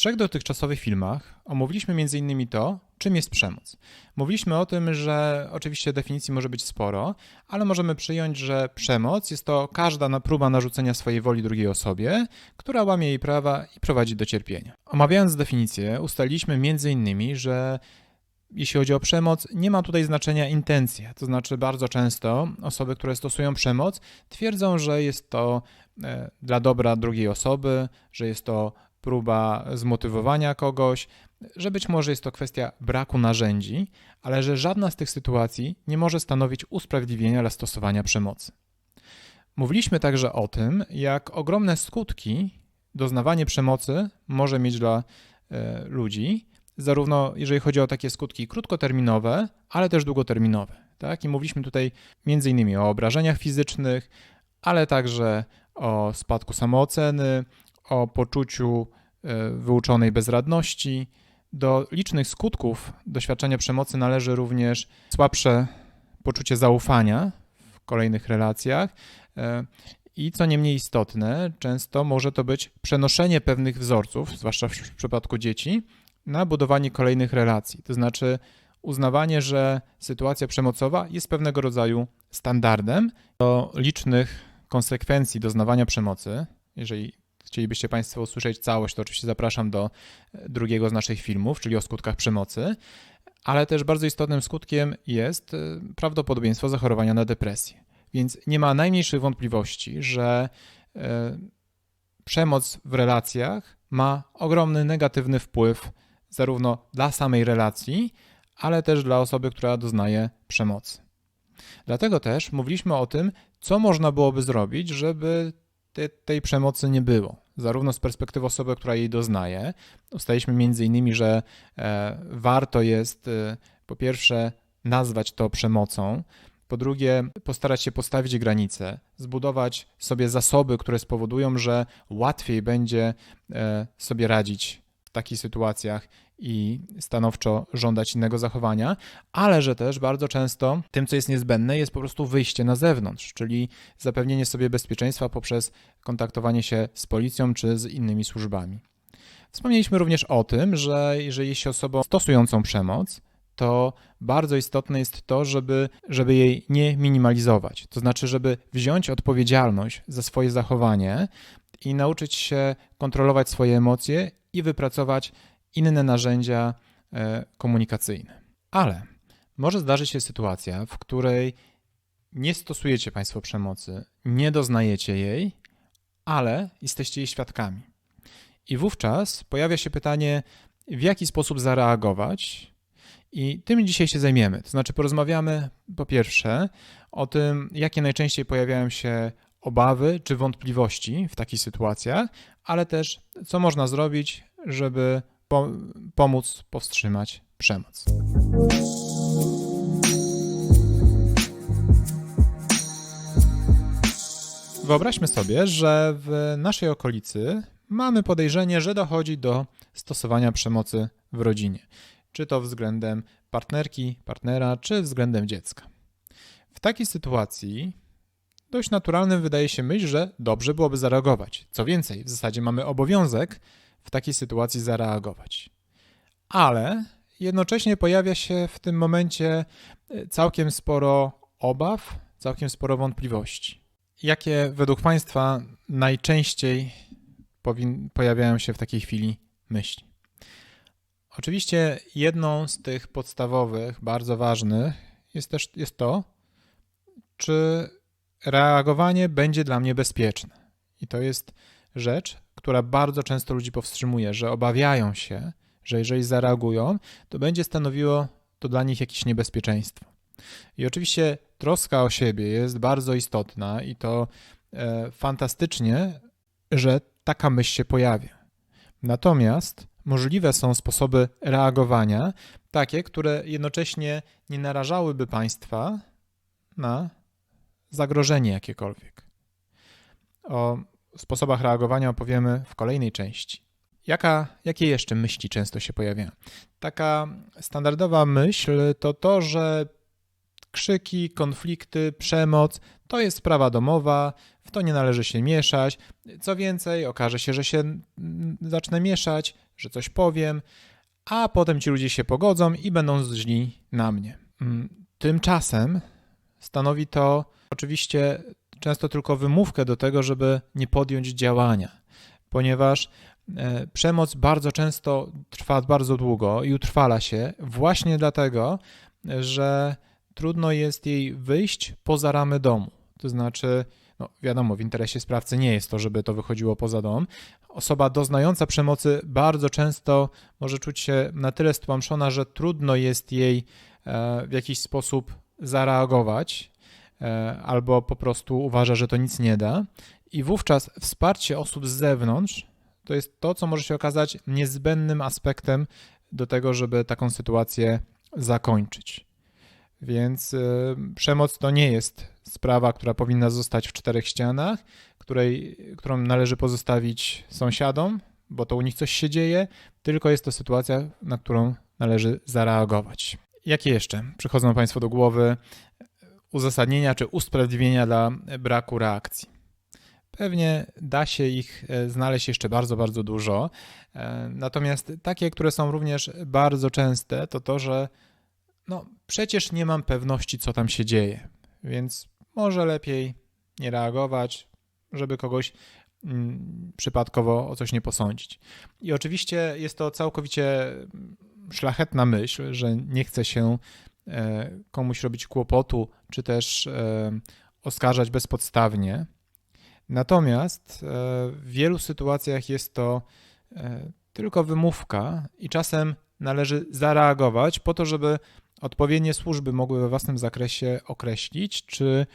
trzech dotychczasowych filmach omówiliśmy m.in. to, czym jest przemoc. Mówiliśmy o tym, że oczywiście definicji może być sporo, ale możemy przyjąć, że przemoc jest to każda próba narzucenia swojej woli drugiej osobie, która łamie jej prawa i prowadzi do cierpienia. Omawiając definicję, ustaliliśmy m.in., że jeśli chodzi o przemoc, nie ma tutaj znaczenia intencja. To znaczy, bardzo często osoby, które stosują przemoc, twierdzą, że jest to e, dla dobra drugiej osoby, że jest to próba zmotywowania kogoś, że być może jest to kwestia braku narzędzi, ale że żadna z tych sytuacji nie może stanowić usprawiedliwienia dla stosowania przemocy. Mówiliśmy także o tym, jak ogromne skutki doznawanie przemocy może mieć dla e, ludzi, zarówno jeżeli chodzi o takie skutki krótkoterminowe, ale też długoterminowe. Tak? I mówiliśmy tutaj innymi o obrażeniach fizycznych, ale także o spadku samooceny, o poczuciu e, wyuczonej bezradności. Do licznych skutków doświadczenia przemocy należy również słabsze poczucie zaufania w kolejnych relacjach. E, I co nie mniej istotne, często może to być przenoszenie pewnych wzorców, zwłaszcza w przypadku dzieci, na budowanie kolejnych relacji. To znaczy uznawanie, że sytuacja przemocowa jest pewnego rodzaju standardem. Do licznych konsekwencji doznawania przemocy, jeżeli chcielibyście Państwo usłyszeć całość, to oczywiście zapraszam do drugiego z naszych filmów, czyli o skutkach przemocy, ale też bardzo istotnym skutkiem jest y, prawdopodobieństwo zachorowania na depresję. Więc nie ma najmniejszych wątpliwości, że y, przemoc w relacjach ma ogromny negatywny wpływ zarówno dla samej relacji, ale też dla osoby, która doznaje przemocy. Dlatego też mówiliśmy o tym, co można byłoby zrobić, żeby te, tej przemocy nie było. Zarówno z perspektywy osoby, która jej doznaje. Ustaliśmy między innymi, że e, warto jest e, po pierwsze nazwać to przemocą, po drugie, postarać się postawić granice, zbudować sobie zasoby, które spowodują, że łatwiej będzie e, sobie radzić w takich sytuacjach i stanowczo żądać innego zachowania, ale że też bardzo często tym, co jest niezbędne, jest po prostu wyjście na zewnątrz, czyli zapewnienie sobie bezpieczeństwa poprzez kontaktowanie się z policją czy z innymi służbami. Wspomnieliśmy również o tym, że jeżeli jest się osobą stosującą przemoc, to bardzo istotne jest to, żeby, żeby jej nie minimalizować. To znaczy, żeby wziąć odpowiedzialność za swoje zachowanie i nauczyć się kontrolować swoje emocje i wypracować inne narzędzia e, komunikacyjne. Ale może zdarzyć się sytuacja, w której nie stosujecie Państwo przemocy, nie doznajecie jej, ale jesteście jej świadkami. I wówczas pojawia się pytanie, w jaki sposób zareagować, i tym dzisiaj się zajmiemy. To znaczy, porozmawiamy po pierwsze o tym, jakie najczęściej pojawiają się obawy czy wątpliwości w takich sytuacjach, ale też co można zrobić, żeby pomóc powstrzymać przemoc. Wyobraźmy sobie, że w naszej okolicy mamy podejrzenie, że dochodzi do stosowania przemocy w rodzinie, czy to względem partnerki, partnera, czy względem dziecka. W takiej sytuacji dość naturalnym wydaje się myśl, że dobrze byłoby zareagować. Co więcej, w zasadzie mamy obowiązek w takiej sytuacji zareagować. Ale jednocześnie pojawia się w tym momencie e, całkiem sporo obaw, całkiem sporo wątpliwości. Jakie według Państwa najczęściej pojawiają się w takiej chwili myśli? Oczywiście jedną z tych podstawowych, bardzo ważnych jest też jest to, czy reagowanie będzie dla mnie bezpieczne. I to jest rzecz, która bardzo często ludzi powstrzymuje, że obawiają się, że jeżeli zareagują, to będzie stanowiło to dla nich jakieś niebezpieczeństwo. I oczywiście troska o siebie jest bardzo istotna i to e, fantastycznie, że taka myśl się pojawia. Natomiast możliwe są sposoby reagowania, takie, które jednocześnie nie narażałyby państwa na zagrożenie jakiekolwiek. O sposobach reagowania opowiemy w kolejnej części. Jaka, jakie jeszcze myśli często się pojawiają? Taka standardowa myśl to to, że krzyki, konflikty, przemoc to jest sprawa domowa, w to nie należy się mieszać. Co więcej, okaże się, że się zacznę mieszać, że coś powiem, a potem ci ludzie się pogodzą i będą źli na mnie. Mm, Tymczasem stanowi to oczywiście często tylko wymówkę do tego, żeby nie podjąć działania, ponieważ e, przemoc bardzo często trwa bardzo długo i utrwala się właśnie dlatego, że trudno jest jej wyjść poza ramy domu. To znaczy, no wiadomo, w interesie sprawcy nie jest to, żeby to wychodziło poza dom. Osoba doznająca przemocy bardzo często może czuć się na tyle stłamszona, że trudno jest jej e, w jakiś sposób zareagować, albo po prostu uważa, że to nic nie da. I wówczas wsparcie osób z zewnątrz to jest to, co może się okazać niezbędnym aspektem do tego, żeby taką sytuację zakończyć. Więc y, przemoc to nie jest sprawa, która powinna zostać w czterech ścianach, której, którą należy pozostawić sąsiadom, bo to u nich coś się dzieje, tylko jest to sytuacja, na którą należy zareagować. Jakie jeszcze przychodzą Państwu do głowy uzasadnienia czy usprawiedliwienia dla braku reakcji? Pewnie da się ich e, znaleźć jeszcze bardzo, bardzo dużo. E, natomiast takie, które są również bardzo częste, to to, że no przecież nie mam pewności, co tam się dzieje, więc może lepiej nie reagować, żeby kogoś mm, przypadkowo o coś nie posądzić. I oczywiście jest to całkowicie szlachetna myśl, że nie chce się komuś robić kłopotu, czy też e, oskarżać bezpodstawnie. Natomiast e, w wielu sytuacjach jest to tylko wymówka i czasem należy zareagować po to, żeby odpowiednie służby mogły we własnym zakresie określić, czy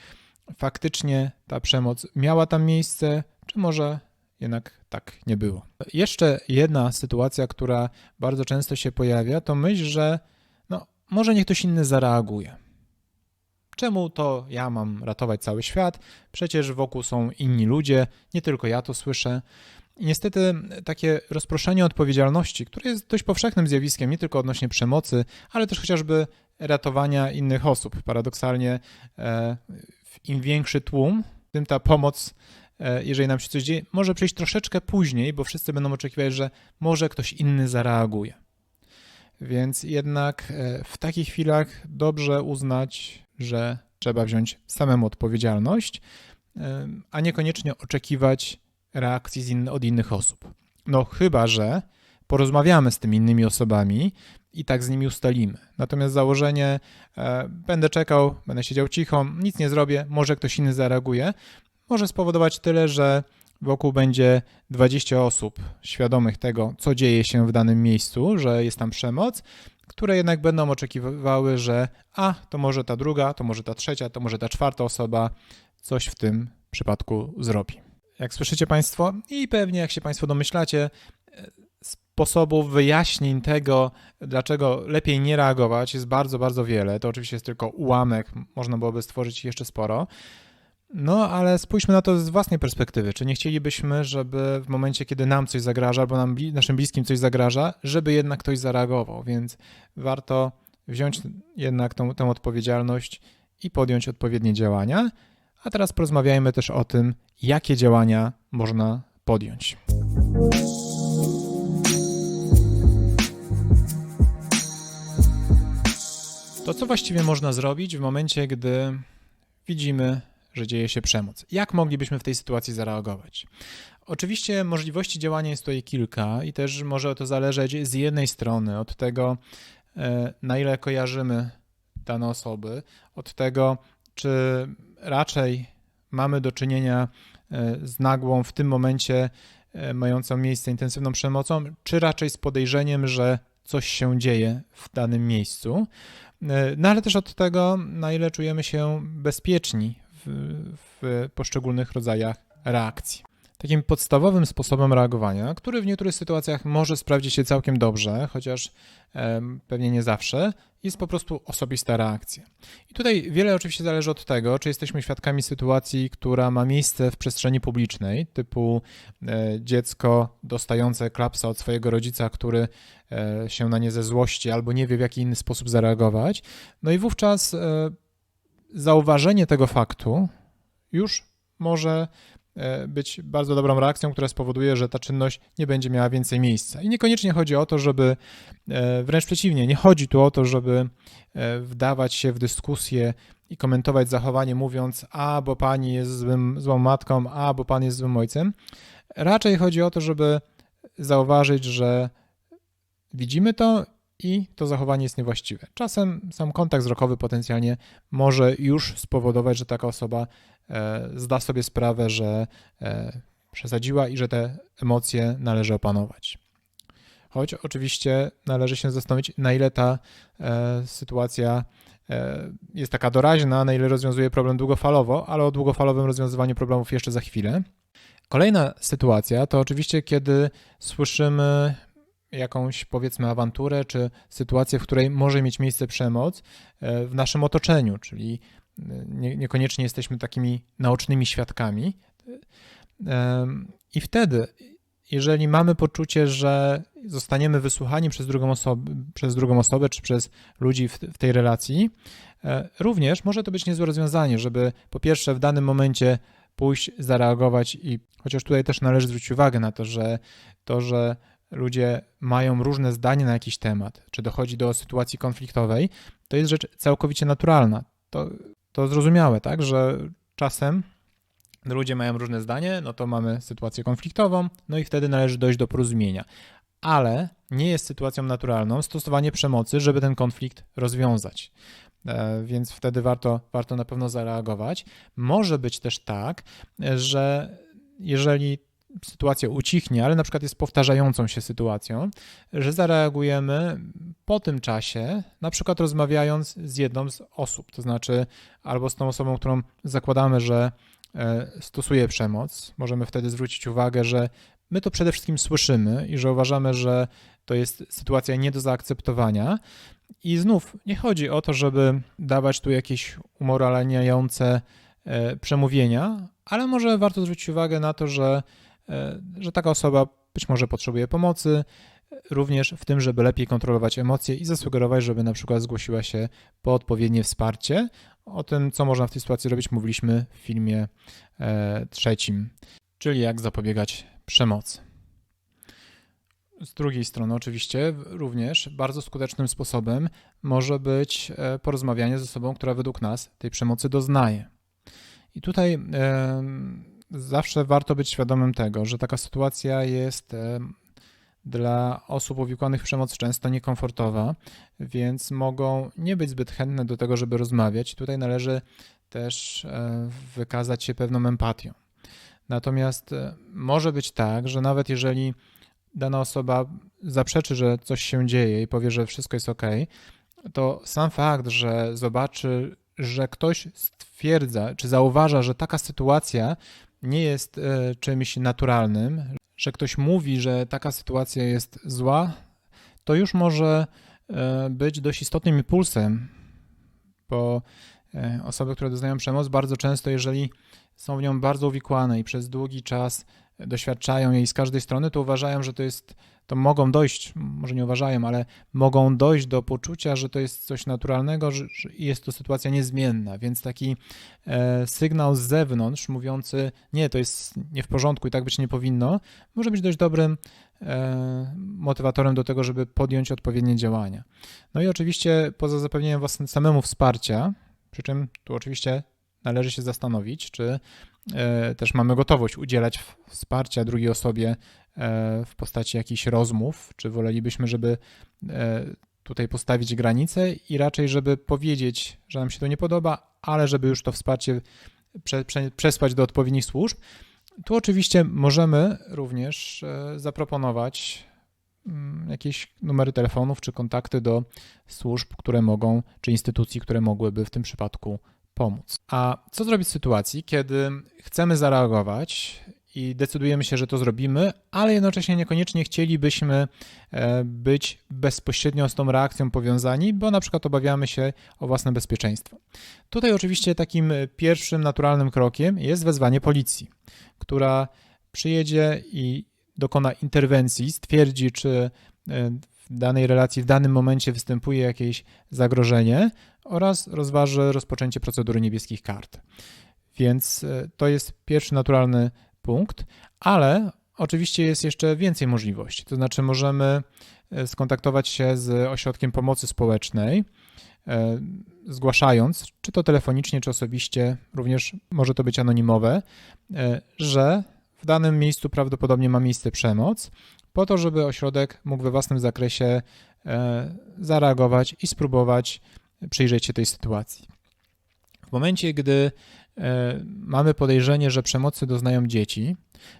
faktycznie ta przemoc miała tam miejsce, czy może jednak tak nie było. Jeszcze jedna sytuacja, która bardzo często się pojawia, to myśl, że może niech ktoś inny zareaguje. Czemu to ja mam ratować cały świat? Przecież wokół są inni ludzie, nie tylko ja to słyszę. I niestety takie rozproszenie odpowiedzialności, które jest dość powszechnym zjawiskiem, nie tylko odnośnie przemocy, ale też chociażby ratowania innych osób. Paradoksalnie, e, im większy tłum, tym ta pomoc, e, jeżeli nam się coś dzieje, może przyjść troszeczkę później, bo wszyscy będą oczekiwać, że może ktoś inny zareaguje. Więc jednak e, w takich chwilach dobrze uznać, że trzeba wziąć samemu odpowiedzialność, a niekoniecznie oczekiwać reakcji od innych osób. No chyba, że porozmawiamy z tymi innymi osobami i tak z nimi ustalimy. Natomiast założenie, e, będę czekał, będę siedział cicho, nic nie zrobię, może ktoś inny zareaguje, może spowodować tyle, że wokół będzie 20 osób świadomych tego, co dzieje się w danym miejscu, że jest tam przemoc, które jednak będą oczekiwały, że a, to może ta druga, to może ta trzecia, to może ta czwarta osoba coś w tym przypadku zrobi. Jak słyszycie Państwo, i pewnie jak się Państwo domyślacie, sposobów wyjaśnień tego, dlaczego lepiej nie reagować, jest bardzo, bardzo wiele. To oczywiście jest tylko ułamek, można byłoby stworzyć jeszcze sporo. No, ale spójrzmy na to z własnej perspektywy. Czy nie chcielibyśmy, żeby w momencie, kiedy nam coś zagraża, albo nam, naszym bliskim coś zagraża, żeby jednak ktoś zareagował? Więc warto wziąć jednak tą, tę odpowiedzialność i podjąć odpowiednie działania. A teraz porozmawiajmy też o tym, jakie działania można podjąć. To co właściwie można zrobić w momencie, gdy widzimy, że dzieje się przemoc? Jak moglibyśmy w tej sytuacji zareagować? Oczywiście możliwości działania jest tutaj kilka i też może to zależeć z jednej strony od tego, e, na ile kojarzymy dane osoby, od tego, czy raczej mamy do czynienia e, z nagłą w tym momencie e, mającą miejsce intensywną przemocą, czy raczej z podejrzeniem, że coś się dzieje w danym miejscu. No ale też od tego, na ile czujemy się bezpieczni w, poszczególnych rodzajach reakcji. Takim podstawowym sposobem reagowania, który w niektórych sytuacjach może sprawdzić się całkiem dobrze, chociaż pewnie nie zawsze, jest po prostu osobista reakcja. I tutaj wiele oczywiście zależy od tego, czy jesteśmy świadkami sytuacji, która ma miejsce w przestrzeni publicznej, typu e, dziecko dostające klapsa od swojego rodzica, który e, się na nie ze złości albo nie wie w jaki inny sposób zareagować. No i wówczas e, zauważenie tego faktu już może e, być bardzo dobrą reakcją, która spowoduje, że ta czynność nie będzie miała więcej miejsca. I niekoniecznie chodzi o to, żeby, e, wręcz przeciwnie, nie chodzi tu o to, żeby e, wdawać się w dyskusję i komentować zachowanie, mówiąc, a bo pani jest złym, złą matką, a bo pan jest złym ojcem. Raczej chodzi o to, żeby zauważyć, że widzimy to i to zachowanie jest niewłaściwe. Czasem sam kontakt wzrokowy potencjalnie może już spowodować, że taka osoba e, zda sobie sprawę, że e, przesadziła i że te emocje należy opanować. Choć oczywiście należy się zastanowić, na ile ta e, sytuacja jest taka doraźna, na ile rozwiązuje problem długofalowo, ale o długofalowym rozwiązywaniu problemów jeszcze za chwilę. Kolejna sytuacja to oczywiście, kiedy słyszymy jakąś powiedzmy awanturę czy sytuację, w której może mieć miejsce przemoc e, w naszym otoczeniu, czyli e, nie, niekoniecznie jesteśmy takimi naocznymi świadkami. I wtedy, jeżeli mamy poczucie, że zostaniemy wysłuchani przez drugą osobę, przez drugą osobę czy przez ludzi w, w tej relacji, e, również może to być niezłe rozwiązanie, żeby po pierwsze w danym momencie pójść, zareagować i chociaż tutaj też należy zwrócić uwagę na to, że to, że ludzie mają różne zdanie na jakiś temat, czy dochodzi do sytuacji konfliktowej, to jest rzecz całkowicie naturalna. To, to zrozumiałe, tak, że czasem ludzie mają różne zdanie, no to mamy sytuację konfliktową, no i wtedy należy dojść do porozumienia. Ale nie jest sytuacją naturalną stosowanie przemocy, żeby ten konflikt rozwiązać. E, więc wtedy warto, warto na pewno zareagować. Może być też tak, że jeżeli sytuacja ucichnie, ale na przykład jest powtarzającą się sytuacją, że zareagujemy po tym czasie, na przykład rozmawiając z jedną z osób, to znaczy albo z tą osobą, którą zakładamy, że e, stosuje przemoc. Możemy wtedy zwrócić uwagę, że my to przede wszystkim słyszymy i że uważamy, że to jest sytuacja nie do zaakceptowania. I znów nie chodzi o to, żeby dawać tu jakieś umoralniające e, przemówienia, ale może warto zwrócić uwagę na to, że że taka osoba być może potrzebuje pomocy, również w tym, żeby lepiej kontrolować emocje i zasugerować, żeby na przykład zgłosiła się po odpowiednie wsparcie. O tym, co można w tej sytuacji robić, mówiliśmy w filmie e, trzecim, czyli jak zapobiegać przemocy. Z drugiej strony, oczywiście, również bardzo skutecznym sposobem może być e, porozmawianie z osobą, która według nas tej przemocy doznaje. I tutaj zawsze warto być świadomym tego, że taka sytuacja jest e, dla osób uwikłanych w przemoc często niekomfortowa, więc mogą nie być zbyt chętne do tego, żeby rozmawiać. Tutaj należy też e, wykazać się pewną empatią. Natomiast e, może być tak, że nawet jeżeli dana osoba zaprzeczy, że coś się dzieje i powie, że wszystko jest ok, to sam fakt, że zobaczy, że ktoś stwierdza czy zauważa, że taka sytuacja nie jest e, czymś naturalnym, że ktoś mówi, że taka sytuacja jest zła, to już może e, być dość istotnym impulsem, bo e, osoby, które doznają przemoc, bardzo często, jeżeli są w nią bardzo uwikłane i przez długi czas doświadczają jej z każdej strony, to uważają, że to jest to mogą dojść, może nie uważają, ale mogą dojść do poczucia, że to jest coś naturalnego, że, że jest to sytuacja niezmienna, więc taki e, sygnał z zewnątrz mówiący, nie, to jest nie w porządku i tak być nie powinno, może być dość dobrym e, motywatorem do tego, żeby podjąć odpowiednie działania. No i oczywiście poza zapewnieniem własnemu samemu wsparcia, przy czym tu oczywiście należy się zastanowić, czy e, też mamy gotowość udzielać wsparcia drugiej osobie w postaci jakichś rozmów, czy wolelibyśmy, żeby e, tutaj postawić granice i raczej, żeby powiedzieć, że nam się to nie podoba, ale żeby już to wsparcie prze, prze, przesłać do odpowiednich służb. Tu oczywiście możemy również e, zaproponować mm, jakieś numery telefonów czy kontakty do służb, które mogą, czy instytucji, które mogłyby w tym przypadku pomóc. A co zrobić w sytuacji, kiedy chcemy zareagować i decydujemy się, że to zrobimy, ale jednocześnie niekoniecznie chcielibyśmy e, być bezpośrednio z tą reakcją powiązani, bo na przykład obawiamy się o własne bezpieczeństwo. Tutaj oczywiście takim pierwszym naturalnym krokiem jest wezwanie policji, która przyjedzie i dokona interwencji, stwierdzi, czy e, w danej relacji w danym momencie występuje jakieś zagrożenie oraz rozważy rozpoczęcie procedury niebieskich kart. Więc e, to jest pierwszy naturalny punkt, ale oczywiście jest jeszcze więcej możliwości. To znaczy, możemy e, skontaktować się z ośrodkiem pomocy społecznej, e, zgłaszając, czy to telefonicznie, czy osobiście, również może to być anonimowe, e, że w danym miejscu prawdopodobnie ma miejsce przemoc, po to, żeby ośrodek mógł we własnym zakresie zareagować i spróbować przyjrzeć się tej sytuacji. W momencie, gdy mamy podejrzenie, że przemocy doznają dzieci,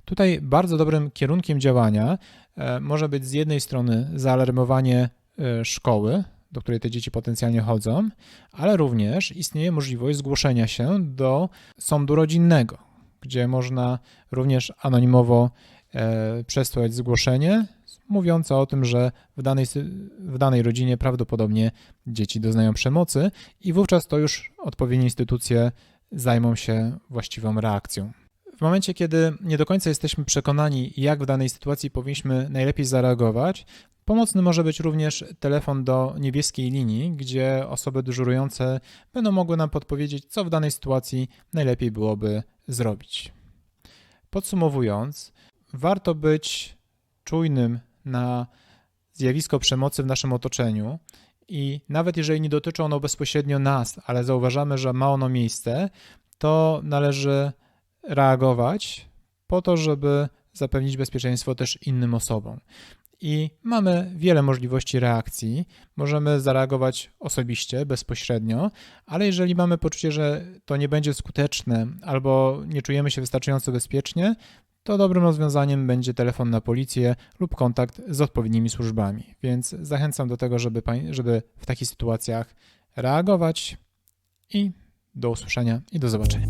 tutaj bardzo dobrym kierunkiem działania e, może być z jednej strony zaalarmowanie e, szkoły, do której te dzieci potencjalnie chodzą, ale również istnieje możliwość zgłoszenia się do sądu rodzinnego, gdzie można również anonimowo e, przesłać zgłoszenie mówiące o tym, że w danej, w danej rodzinie prawdopodobnie dzieci doznają przemocy i wówczas to już odpowiednie instytucje zajmą się właściwą reakcją. W momencie, kiedy nie do końca jesteśmy przekonani, jak w danej sytuacji powinniśmy najlepiej zareagować, pomocny może być również telefon do niebieskiej linii, gdzie osoby dyżurujące będą mogły nam podpowiedzieć, co w danej sytuacji najlepiej byłoby zrobić. Podsumowując, warto być czujnym na zjawisko przemocy w naszym otoczeniu i nawet jeżeli nie dotyczy ono bezpośrednio nas, ale zauważamy, że ma ono miejsce, to należy reagować po to, żeby zapewnić bezpieczeństwo też innym osobom. I mamy wiele możliwości reakcji. Możemy zareagować osobiście, bezpośrednio, ale jeżeli mamy poczucie, że to nie będzie skuteczne albo nie czujemy się wystarczająco bezpiecznie, to dobrym rozwiązaniem będzie telefon na policję lub kontakt z odpowiednimi służbami. Więc zachęcam do tego, żeby, żeby w takich sytuacjach reagować i do usłyszenia i do zobaczenia.